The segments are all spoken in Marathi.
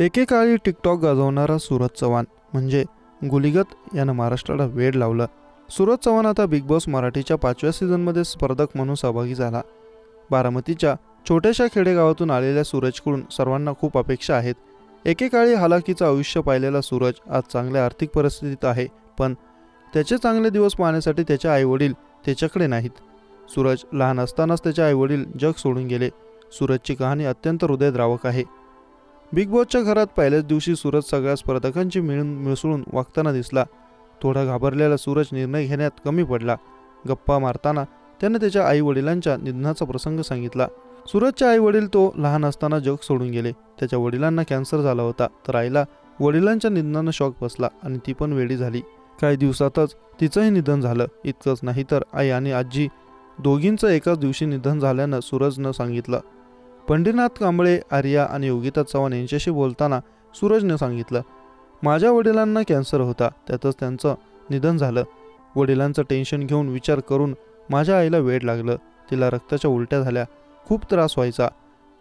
एकेकाळी टिकटॉक गाजवणारा सूरज चव्हाण म्हणजे गुलिगत यानं महाराष्ट्राला वेड लावलं. सूरज चव्हाण आता बिग बॉस मराठीच्या पाचव्या सीझनमध्ये स्पर्धक म्हणून सहभागी झाला. बारामतीच्या छोट्याशा खेडेगावातून आलेल्या सूरजकडून सर्वांना खूप अपेक्षा आहेत. एकेकाळी हालाकीचं आयुष्य पाहिलेला सूरज आज चांगल्या आर्थिक परिस्थितीत आहे पण त्याचे चांगले दिवस पाहण्यासाठी त्याचे आईवडील त्याच्याकडे नाहीत. सूरज लहान असतानाच त्याचे आईवडील जग सोडून गेले. सूरजची कहाणी अत्यंत हृदयद्रावक आहे. बिग बॉसच्या घरात पहिल्याच दिवशी सूरज सगळ्या स्पर्धकांची मिळून मिसळून वागताना दिसला. थोडा घाबरलेला सूरज निर्णय घेण्यात कमी पडला. गप्पा मारताना त्यानं त्याच्या आई वडिलांच्या निधनाचा प्रसंग सांगितला. सूरजचे आई वडील तो लहान असताना जग सोडून गेले. त्याच्या वडिलांना कॅन्सर झाला होता. तर आईला वडिलांच्या निधनानं शॉक बसला आणि ती पण वेडी झाली. काही दिवसातच तिचंही निधन झालं. इतकंच नाही तर आई आणि आजी दोघींचं एकाच दिवशी निधन झाल्यानं सूरजनं सांगितलं. पंढरीनाथ कांबळे आर्या आणि योगिता चव्हाण यांच्याशी बोलताना सूरजनं सांगितलं माझ्या वडिलांना कॅन्सर होता त्यातच त्यांचं निधन झालं. वडिलांचं टेन्शन घेऊन विचार करून माझ्या आईला वेळ लागलं. तिला रक्ताच्या उलट्या झाल्या. खूप त्रास व्हायचा.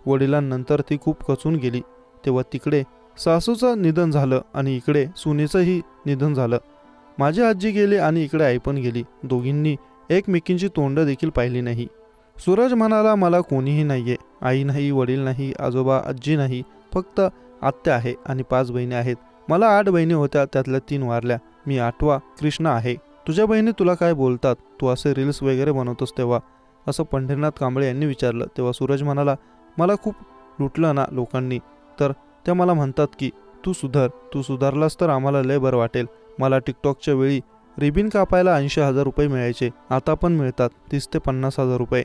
वडिलांनंतर ती खूप खचून गेली. तेव्हा तिकडे सासूचं निधन झालं आणि इकडे सुनेचंही निधन झालं. माझी आजी गेली आणि इकडे आई पण गेली. दोघींनी एकमेकींची तोंड देखील पाहिली नाही. सूरज म्हणाला मला कोणीही नाहीये. आई नाही वडील नाही आजोबा आजी नाही. फक्त आत्या आहे आणि पाच बहिणी आहेत. मला आठ बहिणी होत्या त्यातल्या तीन वारल्या. मी आठवा कृष्णा आहे. तुझ्या बहिणी तुला काय बोलतात? तू असे रील्स वगैरे बनवतोस तेव्हा. असं पंढरीनाथ कांबळे यांनी विचारलं. तेव्हा सूरज म्हणाला मला खूप लुटलं ना लोकांनी. तर त्या मला म्हणतात की तू सुधार. तू सुधारलास तर आम्हाला लय बरं वाटेल. मला टिकटॉकच्या वेळी रिबिन कापायला ऐंशी हजार रुपये मिळायचे. आता पण मिळतात. तीस ते पन्नास हजार रुपये.